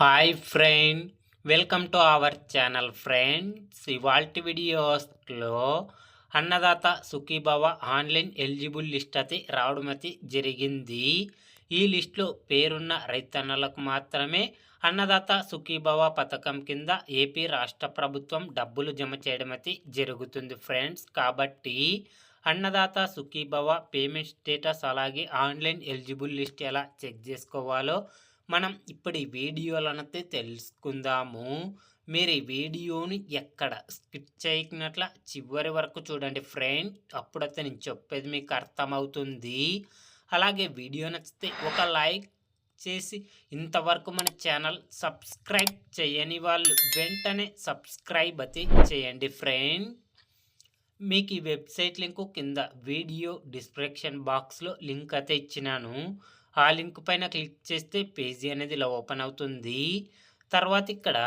Hi friend welcome to our channel friends. ఇవాల్టి వీడియోస్లో Annadata Sukhibhava online eligible list అయితే రావడం అయితే జరిగింది. ఈ లిస్టులో పేరున్న రైతన్నలకు మాత్రమే అన్నదాత సుఖీభవ పథకం కింద ఏపీ రాష్ట్ర ప్రభుత్వం డబ్బులు జమ చేయడం అయితే జరుగుతుంది ఫ్రెండ్స్. కాబట్టి అన్నదాత సుఖీభవ పేమెంట్ స్టేటస్ అలాగే ఆన్లైన్ ఎలిజిబుల్ లిస్ట్ ఎలా చెక్ చేసుకోవాలో మనం ఇప్పుడు ఈ వీడియోలనైతే తెలుసుకుందాము. మీరు ఈ వీడియోని ఎక్కడ స్కిప్ చేయకున్నట్ల చివరి వరకు చూడండి ఫ్రెండ్. అప్పుడైతే నేను చెప్పేది మీకు అర్థమవుతుంది. అలాగే వీడియో నచ్చితే ఒక లైక్ చేసి ఇంతవరకు మన ఛానల్ సబ్స్క్రైబ్ చేయని వాళ్ళు వెంటనే సబ్స్క్రైబ్ అయితే చేయండి ఫ్రెండ్. మీకు ఈ వెబ్సైట్ లింకు కింద వీడియో డిస్క్రిప్షన్ బాక్స్లో లింక్ అయితే ఇచ్చినాను. ఆ లింక్ పైన క్లిక్ చేస్తే పేజీ అనేది ఇలా ఓపెన్ అవుతుంది. తర్వాత ఇక్కడ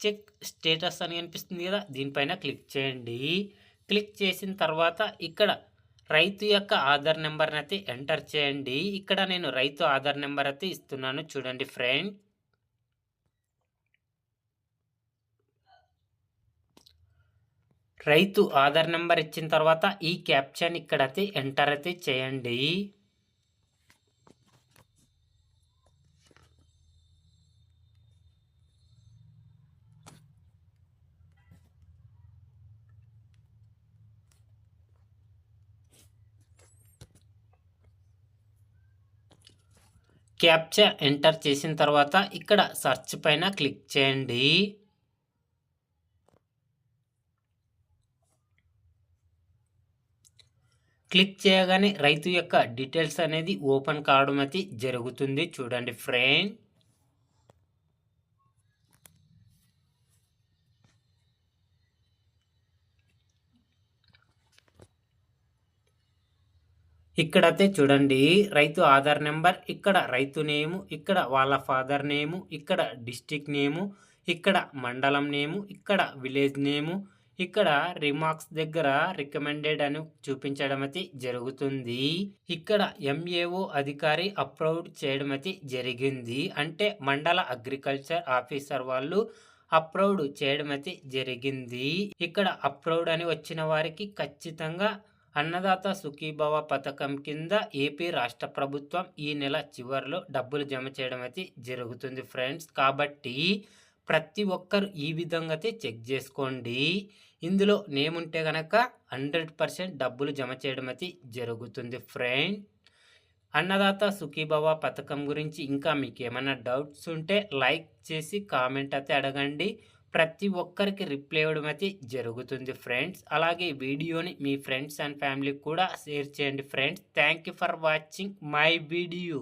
చెక్ స్టేటస్ అని కనిపిస్తుంది కదా దీనిపైన క్లిక్ చేయండి. క్లిక్ చేసిన తర్వాత ఇక్కడ రైతు యొక్క ఆధార్ నెంబర్ని అయితే ఎంటర్ చేయండి. ఇక్కడ నేను రైతు ఆధార్ నెంబర్ అయితే ఇస్తున్నాను చూడండి ఫ్రెండ్. రైతు ఆధార్ నెంబర్ ఇచ్చిన తర్వాత ఈ క్యాప్షన్ ఇక్కడైతే ఎంటర్ అయితే చేయండి. క్యాప్చా ఎంటర్ చేసిన తర్వాత ఇక్కడ సర్చ్ పైన క్లిక్ చేయండి. క్లిక్ చేయగానే రైతు యొక్క డీటెయిల్స్ అనేది ఓపెన్ కావడం అయితే జరుగుతుంది. చూడండి ఫ్రెండ్. ఇక్కడైతే చూడండి రైతు ఆధార్ నెంబర్ ఇక్కడ రైతు నేము ఇక్కడ వాళ్ళ ఫాదర్ నేము ఇక్కడ డిస్టిక్ నేము ఇక్కడ మండలం నేము ఇక్కడ విలేజ్ నేము ఇక్కడ రిమార్క్స్ దగ్గర రికమెండెడ్ అని చూపించడం అయితే జరుగుతుంది. ఇక్కడ ఎంఏఓ అధికారి అప్రూవ్డ్ చేయడం అయితే జరిగింది. అంటే మండల అగ్రికల్చర్ ఆఫీసర్ వాళ్ళు అప్రూవ్డ్ చేయడం అయితే జరిగింది. ఇక్కడ అప్రూవ్డ్ అని వచ్చిన వారికి ఖచ్చితంగా అన్నదాత సుఖీభవ పథకం కింద ఏపీ రాష్ట్ర ప్రభుత్వం ఈ నెల చివరిలో డబ్బులు జమ చేయడం అయితే జరుగుతుంది ఫ్రెండ్స్. కాబట్టి ప్రతి ఒక్కరు ఈ విధంగా అయితే చెక్ చేసుకోండి. ఇందులో నేమ్ ఉంటే కనుక హండ్రెడ్ పర్సెంట్ డబ్బులు జమ చేయడం అయితే జరుగుతుంది ఫ్రెండ్. అన్నదాత సుఖీభవ పథకం గురించి ఇంకా మీకు ఏమైనా డౌట్స్ ఉంటే లైక్ చేసి కామెంట్ అయితే అడగండి. ప్రతి ఒక్కరికి రిప్లై ఇవ్వడం అయితే జరుగుతుంది ఫ్రెండ్స్. అలాగే వీడియోని మీ ఫ్రెండ్స్ అండ్ ఫ్యామిలీకి కూడా షేర్ చేయండి friends. Thank for watching my video.